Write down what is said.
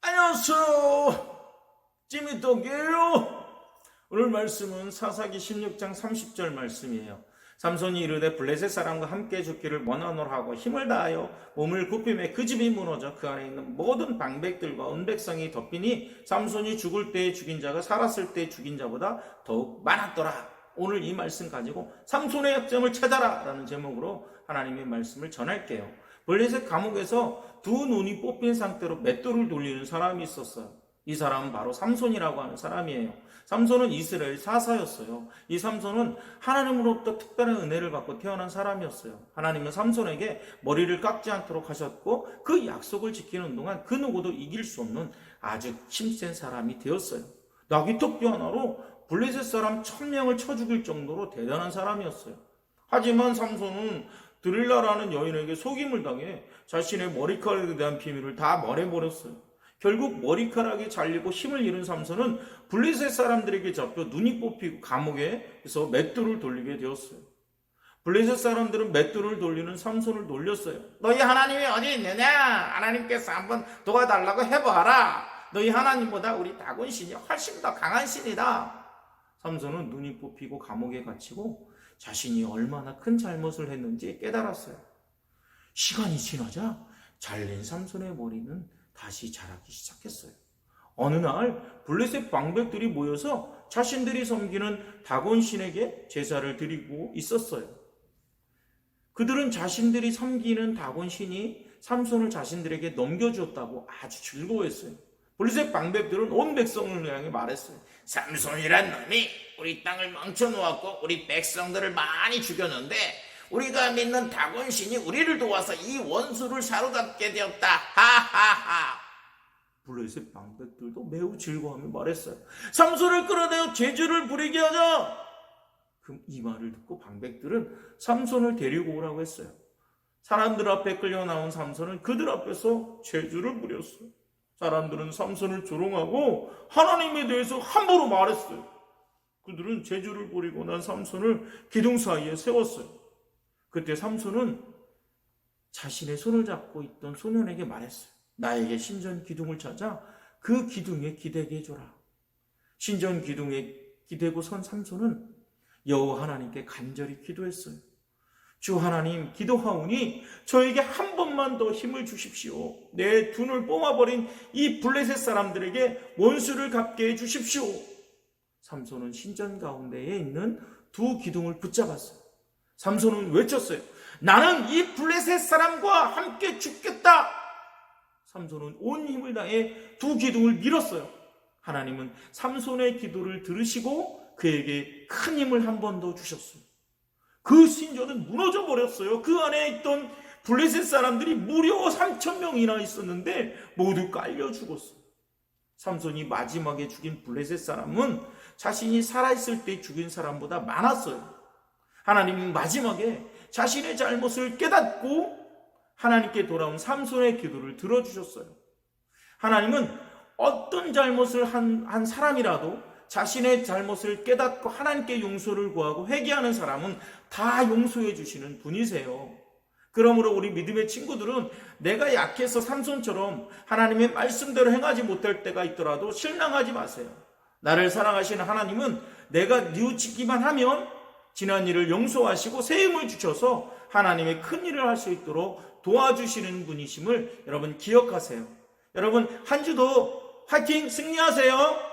안녕하세요. 찌미떡이에요. 오늘 말씀은 사사기 16장 30절 말씀이에요. 삼손이 이르되 블레셋 사람과 함께 죽기를 원하노라 하고 힘을 다하여 몸을 굽힘에 그 집이 무너져 그 안에 있는 모든 방백들과 은백성이 덮이니 삼손이 죽을 때에 죽인 자가 살았을 때 죽인 자보다 더욱 많았더라. 오늘 이 말씀 가지고 삼손의 약점을 찾아라 라는 제목으로 하나님의 말씀을 전할게요. 블레셋 감옥에서 두 눈이 뽑힌 상태로 맷돌을 돌리는 사람이 있었어요. 이 사람은 바로 삼손이라고 하는 사람이에요. 삼손은 이스라엘 사사였어요. 이 삼손은 하나님으로부터 특별한 은혜를 받고 태어난 사람이었어요. 하나님은 삼손에게 머리를 깎지 않도록 하셨고 그 약속을 지키는 동안 그 누구도 이길 수 없는 아주 힘센 사람이 되었어요. 나귀토끼 하나로 블레셋 사람 천명을 쳐 죽일 정도로 대단한 사람이었어요. 하지만 삼손은 드릴라라는 여인에게 속임을 당해 자신의 머리카락에 대한 비밀을 다 말해버렸어요. 결국 머리카락이 잘리고 힘을 잃은 삼손은 블레셋 사람들에게 잡혀 눈이 뽑히고 감옥에서 맷돌을 돌리게 되었어요. 블레셋 사람들은 맷돌을 돌리는 삼손을 놀렸어요. 너희 하나님이 어디 있느냐? 하나님께서 한번 도와달라고 해봐라. 너희 하나님보다 우리 다곤 신이 훨씬 더 강한 신이다. 삼손은 눈이 뽑히고 감옥에 갇히고 자신이 얼마나 큰 잘못을 했는지 깨달았어요. 시간이 지나자 잘린 삼손의 머리는 다시 자라기 시작했어요. 어느 날 블레셋 방백들이 모여서 자신들이 섬기는 다곤 신에게 제사를 드리고 있었어요. 그들은 자신들이 섬기는 다곤 신이 삼손을 자신들에게 넘겨주었다고 아주 즐거워했어요. 블레셋 방백들은 온 백성을 향해 말했어요. 삼손이란 놈이 우리 땅을 망쳐놓았고 우리 백성들을 많이 죽였는데 우리가 믿는 다곤신이 우리를 도와서 이 원수를 사로잡게 되었다. 하하하. 블레셋 방백들도 매우 즐거워하며 말했어요. 삼손을 끌어내어 제주를 부리게 하자. 그럼 이 말을 듣고 방백들은 삼손을 데리고 오라고 했어요. 사람들 앞에 끌려 나온 삼손은 그들 앞에서 제주를 부렸어요. 사람들은 삼손을 조롱하고 하나님에 대해서 함부로 말했어요. 그들은 제주를 부리고 난 삼손을 기둥 사이에 세웠어요. 그때 삼손은 자신의 손을 잡고 있던 소년에게 말했어요. 나에게 신전 기둥을 찾아 그 기둥에 기대게 해줘라. 신전 기둥에 기대고 선 삼손은 여호와 하나님께 간절히 기도했어요. 주 하나님 기도하오니 저에게 한 번만 더 힘을 주십시오. 내 눈을 뽑아버린 이 블레셋 사람들에게 원수를 갚게 해 주십시오. 삼손은 신전 가운데에 있는 두 기둥을 붙잡았어요. 삼손은 외쳤어요. 나는 이 블레셋 사람과 함께 죽겠다. 삼손은 온 힘을 다해 두 기둥을 밀었어요. 하나님은 삼손의 기도를 들으시고 그에게 큰 힘을 한 번 더 주셨어요. 그 신전은 무너져 버렸어요. 그 안에 있던 블레셋 사람들이 무려 3천 명이나 있었는데 모두 깔려 죽었어요. 삼손이 마지막에 죽인 블레셋 사람은 자신이 살아있을 때 죽인 사람보다 많았어요. 하나님은 마지막에 자신의 잘못을 깨닫고 하나님께 돌아온 삼손의 기도를 들어주셨어요. 하나님은 어떤 잘못을 한, 한 사람이라도 자신의 잘못을 깨닫고 하나님께 용서를 구하고 회개하는 사람은 다 용서해 주시는 분이세요. 그러므로 우리 믿음의 친구들은 내가 약해서 삼손처럼 하나님의 말씀대로 행하지 못할 때가 있더라도 실망하지 마세요. 나를 사랑하시는 하나님은 내가 뉘우치기만 하면 지난 일을 용서하시고 새 힘을 주셔서 하나님의 큰 일을 할 수 있도록 도와주시는 분이심을 여러분 기억하세요. 여러분 한 주도 화이팅 승리하세요.